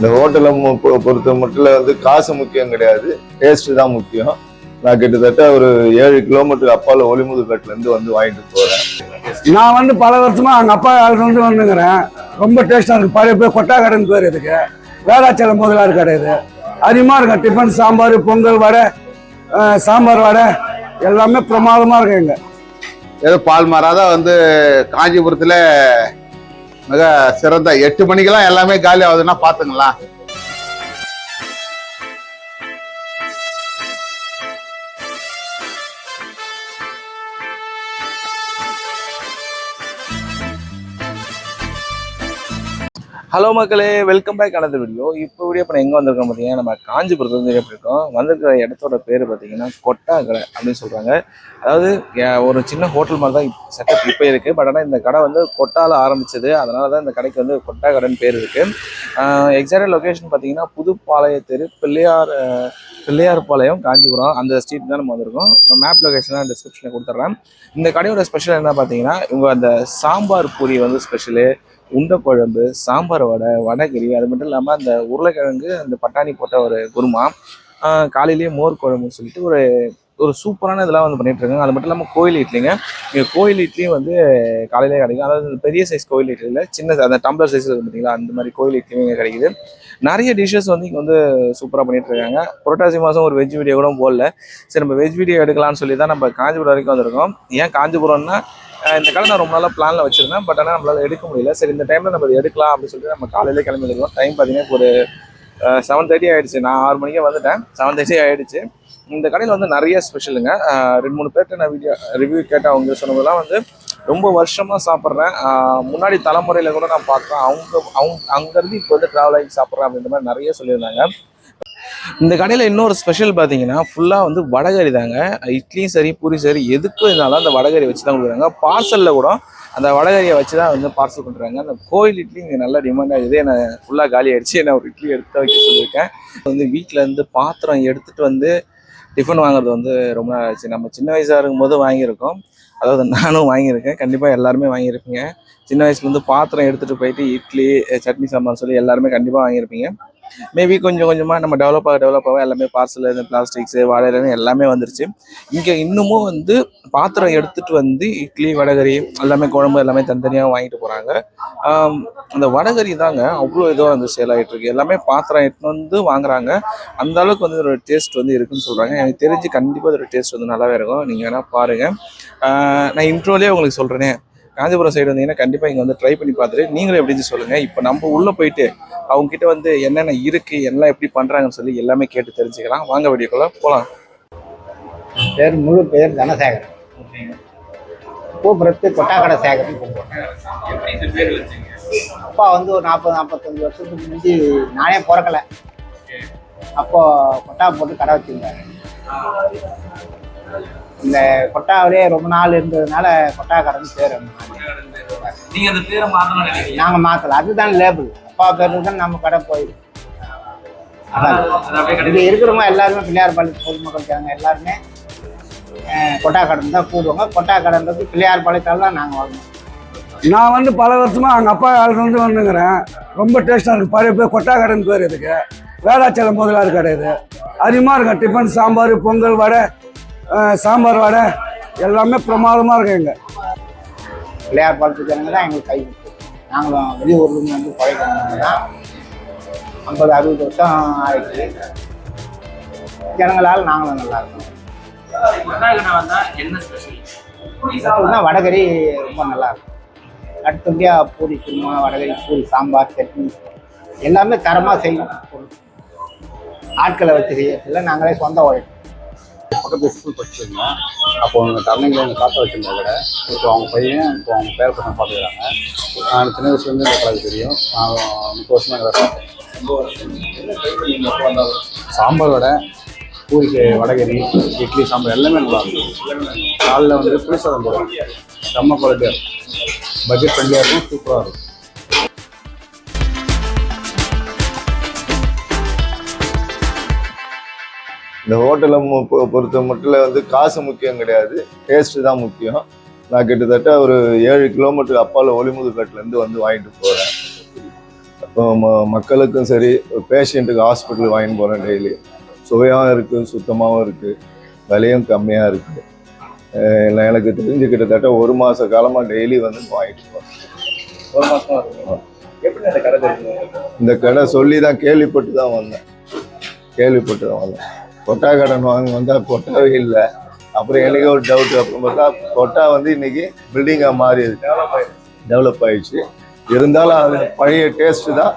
இந்த ஹோட்டலை பொறுத்த மட்டும் வந்து காசு முக்கியம் கிடையாது. டேஸ்ட் தான் முக்கியம். நான் கிட்டத்தட்ட ஒரு ஏழு கிலோமீட்டர் அப்பால ஒளிமுதுக்கட்டுல இருந்து வந்து வாங்கிட்டு போறேன். நான் வந்து பல வருஷமா எங்க அப்பா இருந்து வந்துங்கிறேன் ரொம்ப டேஸ்டா இருக்கு. பழைய பேர் கொட்டாக்கடைன்னு பேர் இதுக்கு. வேளாச்சலம் முதலாறு கடை இது. அதிகமா இருக்கும் டிஃபன் சாம்பார் பொங்கல் வடை சாம்பார் வடை. எல்லாமே பிரமாதமா இருக்கு இங்க. ஏதோ பால் மாறாத வந்து காஞ்சிபுரத்துல மிக சிறந்த எட்டு மணிக்கெல்லாம் எல்லாமே காலி ஆகுதுன்னா பாத்துங்களா ஹலோ மக்களே வெல்கம் பேக் another வீடியோ இப்போ வீடியோ இப்போ எங்கே வந்திருக்கோம் பார்த்தீங்கன்னா நம்ம காஞ்சிபுரத்துலேருந்து எப்படி இருக்கோம்? வந்திருக்கிற இடத்தோட பேர் பார்த்தீங்கன்னா கொட்டா கடை அப்படின்னு சொல்கிறாங்க அதாவது ஒரு சின்ன ஹோட்டல் மாதிரி தான் செட்டப் இப்போ இருக்குது பட் ஆனால் இந்த கடை வந்து கொட்டால ஆரம்பிச்சது. அதனால தான் இந்த கடைக்கு வந்து கொட்டா கடைன்னு பேர் இருக்குது எக்ஸாக்டாக லொக்கேஷன் பார்த்தீங்கன்னா புதுப்பாளைய தெரு பிள்ளையார் பிள்ளையார்பாளையம் காஞ்சிபுரம். அந்த ஸ்ட்ரீட் தான் நம்ம வந்திருக்கோம். மேப் லொகேஷன் டிஸ்கிரிப்ஷனில் கொடுத்துட்றேன் இந்த கடையோட ஸ்பெஷல் என்ன பார்த்தீங்கன்னா இவங்க அந்த சாம்பார் பூரி வந்து ஸ்பெஷலு உண்டை குழம்பு சாம்பார் வடை வடைகறி அது மட்டும் இல்லாமல் அந்த உருளைக்கிழங்கு அந்த பட்டாணி போட்ட ஒரு குருமா காலையிலேயே மோர் குழம்புன்னு சொல்லிட்டு ஒரு ஒரு சூப்பரான இதெல்லாம் வந்து பண்ணிட்டு இருக்காங்க. அது மட்டும் இல்லாமல் கோயில் இட்லிங்க. இங்கே கோயில் இட்லியும் வந்து காலையிலே கிடைக்கும். அதாவது பெரிய சைஸ் கோயில் இட்லியில் இல்லை சின்ன அந்த டம்ளர் சைஸ் இருக்கு பார்த்தீங்களா அந்த மாதிரி கோயில் இட்லியும் இங்கே கிடைக்குது. நிறைய டிஷ்ஷஸ் வந்து இங்கே வந்து சூப்பராக பண்ணிட்டு இருக்காங்க. புரட்டாசி மாதம் ஒரு வெஜ் வீடியோ கூட போடல. சரி நம்ம வெஜ் வீடியோ எடுக்கலாம்னு சொல்லி தான் நம்ம காஞ்சிபுரம் வரைக்கும் வந்திருக்கோம். ஏன் காஞ்சிபுரம்னா இந்த கடை நான் ரொம்ப நாளாக பிளானில் வச்சுருந்தேன். பட் ஆனால் நம்மளால் எடுக்க முடியல. சரி இந்த டைமில் நம்ம எடுக்கலாம் அப்படின்னு சொல்லிட்டு நம்ம காலையிலே கிளம்பி வந்துருக்கோம் டைம் பார்த்தீங்கன்னா ஒரு செவன் தேர்ட்டி ஆகிடுச்சு நான் ஆறு மணிக்கே வந்துட்டேன். செவன் தேர்ட்டி ஆகிடுச்சு இந்த கடையில் வந்து நிறைய ஸ்பெஷலுங்க ரெண்டு மூணு பேர்கிட்ட நான் வீடியோ ரிவ்யூ கேட்டேன். அவங்க சொன்னதெல்லாம் வந்து ரொம்ப வருஷமாக சாப்பிட்றேன். முன்னாடி தலைமுறையில் கூட நான் பார்க்குறேன். அவங்க அவங்க அங்கேருந்து இப்போ வந்து ட்ராவல் ஆகி சாப்பிட்றேன் அப்படின்ற மாதிரி நிறைய சொல்லியிருந்தாங்க. இந்த கடையில் இன்னொரு ஸ்பெஷல் பார்த்தீங்கன்னா ஃபுல்லாக வந்து வடகறி தாங்க. இட்லியும் சரி பூரி சரி எதுக்கும் இருந்தாலும் அந்த வடகறி வச்சு தான் கொடுக்குறாங்க பார்சலில் கூட அந்த வடகரியை வச்சு தான் வந்து பார்சல் பண்ணுறாங்க அந்த கோயில் இட்லி இங்கே நல்ல டிமாண்ட் ஆகுது. என்ன ஃபுல்லாக காலி ஆகிடுச்சு என்ன ஒரு இட்லி எடுத்து வைக்க சொல்லியிருக்கேன். வந்து வீட்டில் இருந்து பாத்திரம் எடுத்துகிட்டு வந்து டிஃபன் வாங்குறது வந்து ரொம்ப நாள் ஆச்சு. நம்ம சின்ன வயசாக இருக்கும்போது வாங்கியிருக்கோம். அதாவது நானும் வாங்கியிருக்கேன். கண்டிப்பாக எல்லாருமே வாங்கியிருப்பீங்க. சின்ன வயசுலேருந்து பாத்திரம் எடுத்துகிட்டு போயிட்டு இட்லி சட்னி சாம்பார் சொல்லி எல்லாருமே கண்டிப்பாக வாங்கியிருப்பீங்க. மேபி கொஞ்சம் கொஞ்சமாக நம்ம டெவலப் ஆக டெவலப் ஆக எல்லாமே பார்சல் பிளாஸ்டிக்ஸு வாழையிலன்னு எல்லாமே வந்துருச்சு. இங்கே இன்னமும் வந்து பாத்திரம் எடுத்துகிட்டு வந்து இட்லி வடகரி எல்லாமே குழம்பு எல்லாமே தனித்தனியாக வாங்கிட்டு போகிறாங்க அந்த வடகரி தாங்க அவ்வளோ இதுவாக வந்து சேல் ஆகிட்டு இருக்கு. எல்லாமே பாத்திரம் எடுத்துன்னு வந்து வாங்குறாங்க. அந்த அளவுக்கு வந்து ஒரு டேஸ்ட் வந்து இருக்குன்னு சொல்கிறாங்க எனக்கு தெரிஞ்சு கண்டிப்பாக அதோட டேஸ்ட் வந்து நல்லாவே இருக்கும். நீங்கள் வேணால் பாருங்கள் நான் இன்ட்ரோலேயே உங்களுக்கு சொல்கிறேனே காஞ்சிபுரம் சைடு வந்தீங்கன்னா கண்டிப்பாக இங்கே வந்து ட்ரை பண்ணி பார்த்துட்டு நீங்களும் எப்படின்னு சொல்லுங்கள் இப்போ நம்ம உள்ளே போயிட்டு அவங்ககிட்ட வந்து என்னென்ன இருக்குது எல்லாம் எப்படி பண்ணுறாங்கன்னு சொல்லி எல்லாமே கேட்டு தெரிஞ்சுக்கலாம். வாங்க வீடியோக்குள்ள போகலாம் பேர் முழு பேர் தனசேகரன் கூப்பிடுறது கொட்டாக்கடை சேகரன் கூப்பிடுவோம் அப்பா வந்து ஒரு நாற்பது நாற்பத்தஞ்சு வருஷத்துக்கு முந்தி நானே பிறக்கல. அப்போது கொட்டா போட்டு கடை வச்சிருந்தாரு. இந்த கொட்டாவிலே ரொம்ப நாள் இருந்ததுனால கொட்டா கடைன்னு பேர் நீங்க அந்த பேரை நினைக்கிறீங்க? நாங்கள் மாற்றல அதுதான் லேபிள் அப்பா பேருக்கு தான் நம்ம கடை அதான். இது இருக்கிறவங்க எல்லாருமே பிள்ளையார் பாளையத்து பொதுமக்கள் இருக்காங்க. எல்லாருமே கொட்டா கடன் தான் கூடுவாங்க கொட்டா கடன்றது பிள்ளையார் பாளையத்தால் தான் நாங்கள் வாங்கணும் நான் வந்து பல வருஷமா எங்க அப்பா காலத்துல இருந்து வந்துங்கிறேன் ரொம்ப டேஸ்டா இருக்கு. பழைய பேர் கொட்டாக்கடைன்னு பேர் இதுக்கு. வேளாச்சலம் முதலாறு கடை இது. அதிகமா இருக்கும் டிஃபன் சாம்பார் பொங்கல் வடை. சாம்பார் வடை எல்லாமே பிரமாதமா இருக்கு இங்க. பிள்ளையார் ஜனங்க தான் எங்களுக்கு கை நாங்களும் வெளியூர்லேருந்து வந்து தான் ஐம்பது அறுபது வருஷம் ஆயிடுச்சு. ஜனங்களால் நாங்களும் நல்லா இருக்கோம். என்ன ஸ்பெஷல் அப்படின்னா வடகரி ரொம்ப நல்லா இருக்கும். அடுத்தபடியாக பூரி குருமா வடகரி பூரி சாம்பார் சட்னி எல்லாமே தரமாக செய்யும் ஆட்களை வச்சு செய்யறதில்ல நாங்களே சொந்த உழைப்பு. பக்கத்து ஸ்கூல் படிச்சிருந்தோம் அப்போ அவங்க தரணைகளை எங்கள் காற்ற வச்சிருந்த கடை. இப்போ அவங்க பையன் இப்போ அவங்க பேர பசங்க பார்த்துக்கிறாங்க. நான் சின்ன வயசுலேருந்து இந்த கடைக்கு தெரியும். நான் முப்பது வருஷமாக இந்த பார்த்தேன் சாம்பார் வடை பூரிக்கு வடகரி இட்லி சாம்பார் எல்லாமே நல்லா இருக்கும். காலைல வந்து புளி சாதம் போடுவோம் செம்ம குவாலிட்டியாக இருக்கும். பட்ஜெட் ஃப்ரெண்ட்லியாக இருக்கும் சூப்பராக இருக்கும். இந்த ஹோட்டலை பொறுத்த மட்டும் வந்து காசு முக்கியம் கிடையாது. டேஸ்ட் தான் முக்கியம். நான் கிட்டத்தட்ட ஒரு ஏழு கிலோமீட்டர் அப்பால ஒளிமுதுக்கட்டுல இருந்து வந்து வாங்கிட்டு போறேன். இப்போ ம- மக்களுக்கும் சரி பேஷண்ட்டுக்கு ஹாஸ்பிட்டல் வாங்கிட்டு போகிறேன் டெய்லி சுவையாகவும் இருக்குது சுத்தமாகவும் இருக்குது விலையும் கம்மியாக இருக்குது இல்லை எனக்கு தெரிஞ்சு கிட்டத்தட்ட ஒரு மாத காலமாக டெய்லி வந்து வாங்கிட்டு போகிறேன் ஒரு இந்த கடை சொல்லி தான் கேள்விப்பட்டு தான் வந்தேன். கேள்விப்பட்டு தான் வந்தேன். கொட்டா கடன் வாங்க வந்தால் கொட்டாவே இல்லை. அப்புறம் எனக்கு ஒரு டவுட் அப்புறம் பார்த்தா கொட்டா வந்து இன்னைக்கு பில்டிங்காக மாறிடுது டெவலப் ஆயிடுச்சு. இருந்தாலும் அது பழைய டேஸ்ட்டு தான்.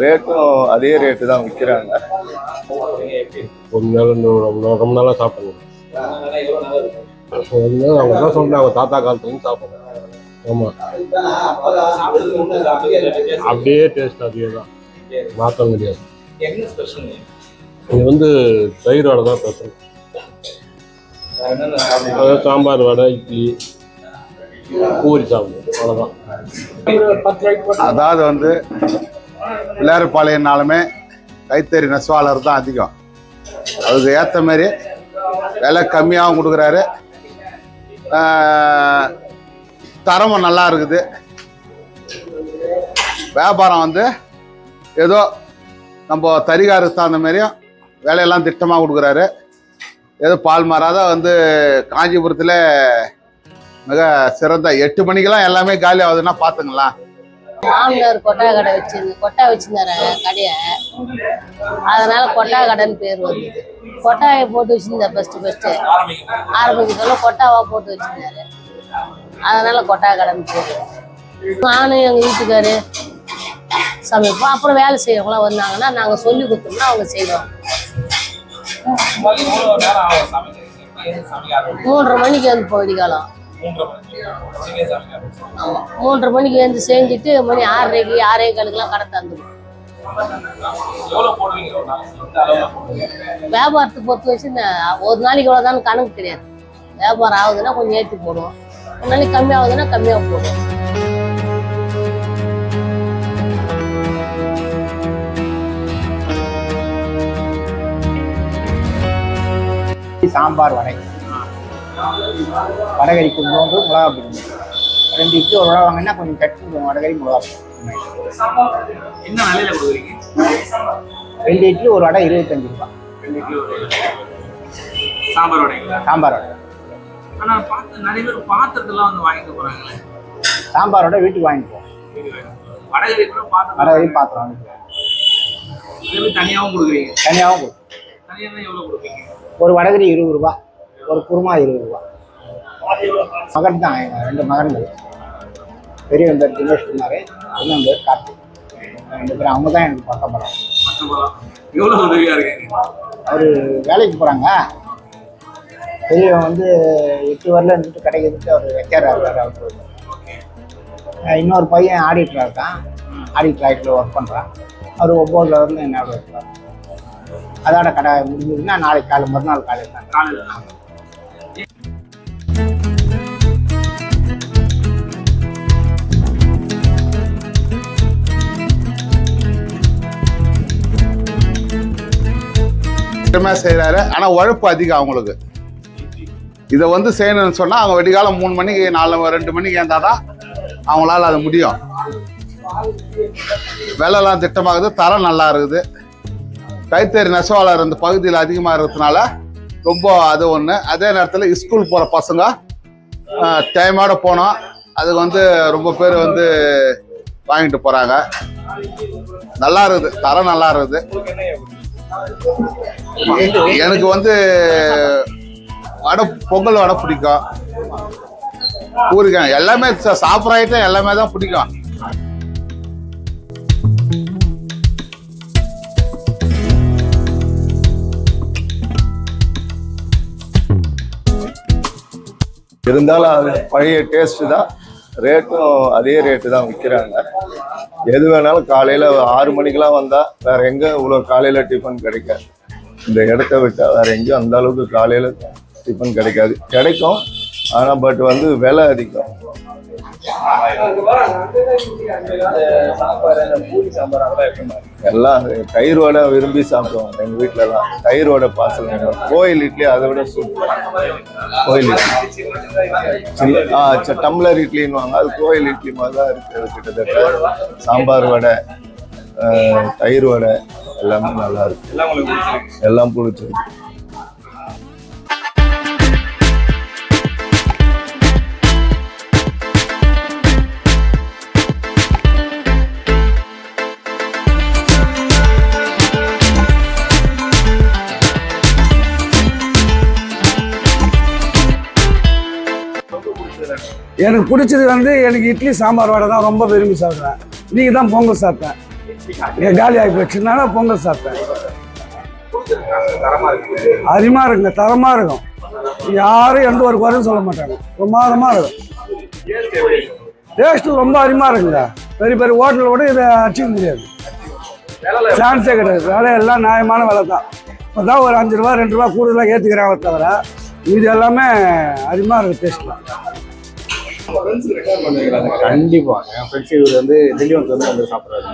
ரேட்டும் அதே ரேட்டு தான் விற்கிறாங்க ரொம்ப நாள் ரொம்ப நாள் ரொம்ப நாளாக நாள் அவங்க தான் சொன்னாங்க தாத்தா காலத்துலேருந்து சாப்பிடுங்க ஆமாம். அப்படியே டேஸ்ட் அதே தான் என்ன ஸ்பெஷல் இது வந்து தயிர் வடை தான் ஸ்பெஷல் அதாவது சாம்பார் வடை இட்லி பூரி சாப்பிடுவோம் அவ்வளோதான் அதாவது வந்து பிள்ளையார்பாளையம்னாலுமே கைத்தறி நெசவாளர் தான் அதிகம். அதுக்கு ஏற்ற மாதிரி விலை கம்மியாகவும் கொடுக்குறாரு. தரமும் நல்லா இருக்குது. வியாபாரம் வந்து ஏதோ நம்ம தறிகாருக்கு தகுந்த மாதிரியும் வேலையெல்லாம் திட்டமாக கொடுக்குறாரு. ஏதோ பால் மாறாத வந்து காஞ்சிபுரத்தில் மிக சிறந்த எட்டு மணிக்கெல்லாம் எல்லாமே காலி ஆகுதுன்னா பார்த்துங்களா மாமனார் கொட்டா கடை வச்சிருந்து கொட்டா வச்சிருந்தாரு கடையை. அதனால கொட்டா கடைன்னு பேர் வந்தது. கொட்டாயை போட்டு வச்சிருந்தார் ஃபர்ஸ்ட் ஃபர்ஸ்ட் ஆரம்பிக்கிறதுல கொட்டாவா போட்டு வச்சிருந்தாரு. அதனால கொட்டா கடைன்னு பேர் நானும் எங்கள் வீட்டுக்காரு சமைப்போம். அப்புறம் வேலை செய்யறவங்களாம் வந்தாங்கன்னா நாங்கள் சொல்லி கொடுத்தோம்னா அவங்க செய்வாங்க. மூன்றரை மணிக்கு வந்து விடிகாலம் மூன்றரை மணிக்கு. வந்து மூன்றரை மணிக்கு எழுந்து செஞ்சுட்டு மணி ஆறரைக்கு ஆறே காலுக்குலாம் கடை தந்துடும் வியாபாரத்தை பொறுத்த வச்சு ஒரு நாளைக்கு இவ்வளோதான் கணக்கு தெரியாது வியாபாரம் ஆகுதுன்னா கொஞ்சம் ஏற்றி போடுவோம். ஒரு நாளைக்கு கம்மியாகுதுன்னா கம்மியாக போடுவோம். சாம்பார் வடை. வடகறி கொஞ்சோண்டு மிளகா பிடிக்கும் ரெண்டு இட்லி ஒரு வடை வாங்கினா கொஞ்சம் சட்னி வடகறி மிளகா என்ன விலையில கொடுக்குறீங்க? ரெண்டு இட்லி ஒரு வடை இருபத்தஞ்சு ரூபா. ரெண்டு கிலோ சாம்பார் வடைங்களா? சாம்பார் வடை. ஆனா பார்த்து நிறைய பேர் பாத்திரத்தெல்லாம் வந்து வாங்கிட்டு போறாங்களே. சாம்பார் வடை வீட்டுக்கு வாங்கிக்குவோம் வடகறி கூட பாத்திரம் வடகறி பாத்திரம் தனியாவும் கொடுக்குறீங்க? தனியாகவும் கொடுக்கும் தனியா எவ்வளவு கொடுப்பீங்க? ஒரு வடகறி இருபது ரூபா ஒரு குருமா இருபது ரூபா. மகன் தான் ரெண்டு மகன்கள். பெரியவன் பேர் தினேஷ் குமார் இன்னும் பேர் கார்த்திக். ரெண்டு பேரும் அவங்க தான் எனக்கு பக்கம் படம். மொத்தமெல்லாம் எவ்வளவு உதவியா இருக்கீங்க? அவர் வேலைக்கு போகிறாங்க பெரியவன் வந்து எட்டு வரல இருந்துட்டு கடைக்கு இருந்துட்டு அவர் வெக்காரா இருக்காரு அவர் இன்னொரு பையன் ஆடிட்டராக இருக்கான். ஆடிட்டர் ஆகிட்டு ஒர்க் பண்ணுறான் அவர் ஒம்பது வரல என்னோட இருக்கார் அதோட கடை முடிஞ்சதுன்னா நாளைக்கு காலை மறுநாள் காலையில் தான் காலையில. மட்டுமே செய்கிறாரு ஆனால் உழைப்பு அதிகம் அவங்களுக்கு. இதை வந்து செய்யணும்னு சொன்னால் அவங்க வெடிகாலம் மூணு மணிக்கு நாலு ரெண்டு மணிக்கு இருந்தால் தான் அவங்களால அது முடியும். விலைலாம் திட்டமாகுது தரம் நல்லா இருக்குது. கைத்தறி நெசவாளர் இந்த பகுதியில் அதிகமாக இருக்கிறதுனால ரொம்ப அது ஒன்று அதே நேரத்தில் ஸ்கூல் போகிற பசங்க டைமோட போனோம் அதுக்கு வந்து ரொம்ப பேர் வந்து வாங்கிட்டு போகிறாங்க நல்லா இருக்குது. தரம் நல்லா இருக்குது. எனக்கு வந்து வடை பொங்கல் வடை பிடிக்கும். ஊருக்கு எல்லாமே சாப்பிட்ற ஐட்டம் எல்லாமே தான் பிடிக்கும். இருந்தாலும் அது பழைய டேஸ்ட்டு தான். ரேட்டும் அதே ரேட்டு தான் விற்கிறாங்க. எது வேணாலும் காலையில் ஆறு மணிக்கெலாம் வந்தால் வேற எங்கே இவ்வளோ காலையில் டிஃபன் கிடைக்காது இந்த இடத்த விட்டால் வேற எங்கேயும் அந்த அளவுக்கு காலையில் டிஃபன் கிடைக்காது. கிடைக்கும். ஆனால் பட் வந்து விலை அதிகம். எல்லாம் தயிர் வடை விரும்பி சாப்பிடுவாங்க. எங்கள் வீட்டிலலாம் தயிர் வடை பார்சல் வேணும். கோயில் இட்லி அதை விட சூப்பர் கோயில் இட்லி. ஆ ச- டம்ளர் இட்லின்னுவாங்க. அது கோயில் இட்லி மாதிரி தான் இருக்குது கிட்டத்தட்ட சாம்பார் வடை தயிர் வடை எல்லாமே நல்லா இருக்கு. எல்லாம் பிடிச்சிருக்கு எனக்கு பிடிச்சது வந்து எனக்கு இட்லி சாம்பார் வடை தான் ரொம்ப விரும்பி சாப்பிடுவேன். நீங்கள் தான் பொங்கல் சாப்பிட்டேன். என் காலி ஆகி போச்சுனால பொங்கல் சாப்பிட்டேன். அருமா இருக்குங்க தரமாக இருக்கும். யாரும் எந்த ஒரு குறையும் சொல்ல மாட்டாங்க. பிரமாதமாக இருக்கும். டேஸ்ட்டு ரொம்ப அருமையாக இருக்குங்க. பெரிய பெரிய ஹோட்டலில் கூட இதை அடிச்சிக்க முடியாது. சான்ஸே கிடையாது. விலை எல்லாம் நியாயமான விலை தான். இப்போ தான் ஒரு அஞ்சு ரூபா ரெண்டு ரூபா கூடுதலாக ஏற்றுக்கிறாங்க தவிர இது எல்லாமே அருமையாக இருக்குது டேஸ்ட்லாம் கண்டிப்பா. என் ஃப்ரெண்ட்ஸ் இவர் வந்து டெல்லி வந்து வந்து சாப்பிட்றாரு.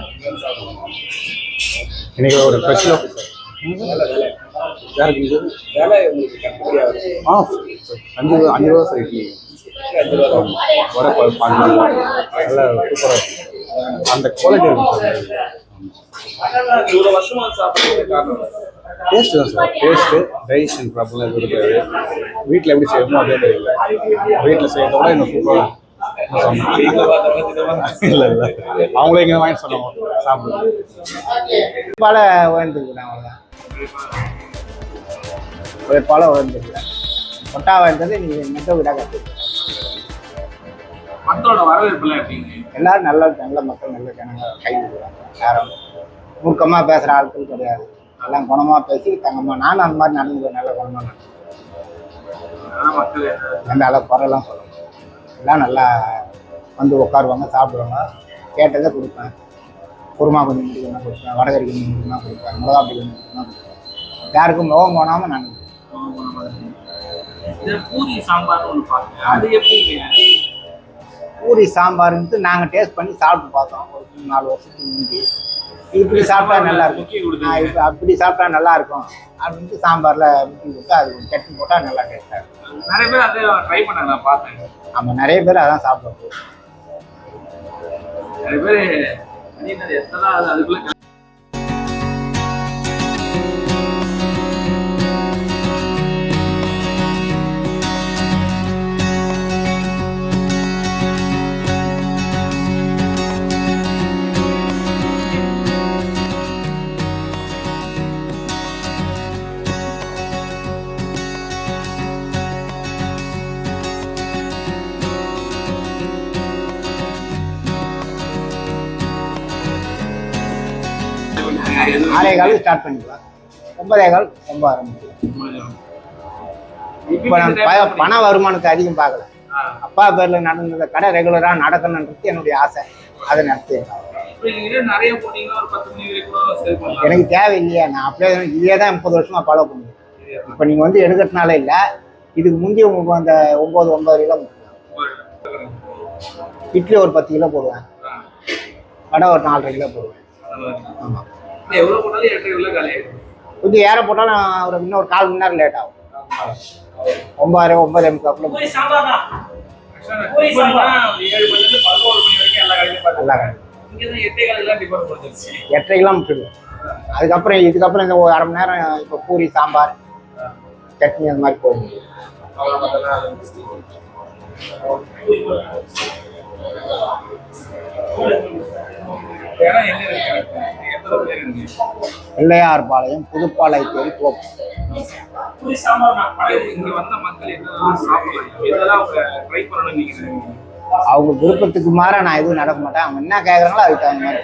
இன்னைக்கு ஒரு ஸ்பெஷல் யாருக்கு ஆ அஞ்சு ரூபா அஞ்சு ரூபா சார் இட்லி வடை பாஞ்சு ரூபா. நல்லா சூப்பராக அந்த குவாலிட்டி சார் காரணம் டேஸ்ட் தான் சார் டேஸ்ட்டு டைஜஷன் ப்ராப்ளம் எதுவும் இருக்காது வீட்டில் எப்படி செய்வோமோ அதே தெரியல வீட்டில் செய்யறத விட இன்னும் சூப்பராக இல்லை இல்லை. அவங்களே இங்கே வாங்கி சொல்லுவோம் சாப்பிடுவோம் பல உயர்ந்துருக்குறேன் அவ்வளோதான் ஒரு பல உயர்ந்துருக்குறேன் கொட்டா வாழ்ந்தது நீங்கள் மிக விட கற்று மக்களோட எப்படிங்க? எல்லாரும் நல்ல நல்ல மக்கள் நல்ல ஜனங்க. கை விடுறாங்க யாரும் மூர்க்கமாக பேசுகிற ஆட்கள் கிடையாது. எல்லாம் குணமாக பேசி தங்கமாக நானும் அந்த மாதிரி நடந்துக்குவேன் நல்ல குணமாக நடந்து அதான் மக்கள் எந்த அளவு குறையெல்லாம் சொல்ல. எல்லாம் நல்லா வந்து உட்காருவாங்க சாப்பிடுவாங்க. கேட்டதை கொடுப்பேன். குருமா கொஞ்சம் முடிக்கணும் கொடுப்பேன். வடகரி கொஞ்சம் முடிக்கணும் கொடுப்பேன். மிளகா கொஞ்சம் முடிக்கணும் கொடுப்பேன். யாருக்கும் முகம் போனாமல் நான் பூரி சாம்பார் ஒன்று பார்த்தேன் அது எப்படிங்க? பூரி சாம்பார்ன்ட்டு நாங்கள் டேஸ்ட் பண்ணி சாப்பிட்டு பார்த்தோம். ஒரு நாலு வருஷத்துக்கு முந்தி இப்படி சாப்பிட்டா நல்லா இருக்கும். அப்படி சாப்பிட்டா நல்லா இருக்கும். அப்படின்ட்டு சாம்பாரில் முக்கி கொடுத்தா அது சட்னி போட்டால் நல்லா டேஸ்ட்டாக இருக்கும். நிறைய பேர் அதை ட்ரை பண்ணாங்க நான் பார்த்தேன். நம்ம நிறைய பேர் அதான் சாப்பிடுவோம் நிறைய பேர் அதுக்குள்ள ஆறே கால் ஸ்டார்ட் பண்ணிக்கலாம். ஒன்பதே கால் ரொம்ப ஆரம்பிக்கலாம் இப்போ நான் பண வருமானத்தை அதிகம் பார்க்கல. அப்பா பேர்ல நடந்தத கடை ரெகுலரா நடக்கணுன்றது என்னுடைய ஆசை. அதை நடத்தி கூட எனக்கு தேவையில்லையா. நான் அப்படியே இதே தான் முப்பது வருஷமா ஃபாலோ பண்ணுவேன். இப்போ நீங்க வந்து எடுக்கிறதுனால இல்லை. இதுக்கு முந்தி உங்களுக்கு அந்த ஒன்பது ஒன்பது கிலோ இட்லி ஒரு பத்து கிலோ போடுவேன். வடை ஒரு நாலரை கிலோ போடுவேன். ஆமாம் எவ்வளவு போட்டாலும் எட்டரை உள்ள காலையாயிடும் கொஞ்சம் ஏற போட்டாலும் ஒரு இன்னும் ஒரு கால் மணி நேரம் லேட் ஆகும். ஒன்பது ஒன்பது முக்காக்குள்ள பூரி சாம்பார்? தான் பூரி சாம்பார்? ஏழு மணி இருந்து பதினோரு மணி வரைக்கும் எல்லா கடையிலும் பார்த்தேன் நல்லா கிடைக்கும் இங்க தான் எட்டே காலையெல்லாம் டிஃபன் கொடுத்துருச்சு. எட்டரை கிலோ விட்டுருவேன். அதுக்கப்புறம் இதுக்கப்புறம் இந்த ஒரு அரை மணி நேரம் இப்போ பூரி சாம்பார் சட்னி அந்த மாதிரி போகும். அவ்வளோ பார்த்தா பிள்ளையார் பிள்ளையார்பாளையம் புதுப்பாளையத்தேரி கோப்பு அவங்க விருப்பத்துக்கு மாற நான் எதுவும் நடக்க மாட்டேன். அவங்க என்ன கேட்குறாங்களோ அதுக்கு தகுந்த மாதிரி.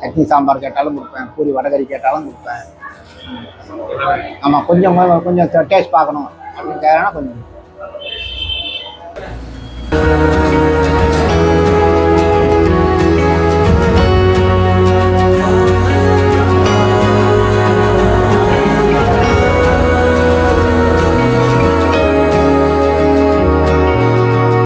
சட்னி சாம்பார் கேட்டாலும் கொடுப்பேன். பூரி வடகரி கேட்டாலும் கொடுப்பேன். ஆமாம் கொஞ்சம் கொஞ்சம் டேஸ்ட் பார்க்கணும். அப்படின்னு கேட்குறாங்கன்னா கொஞ்சம்.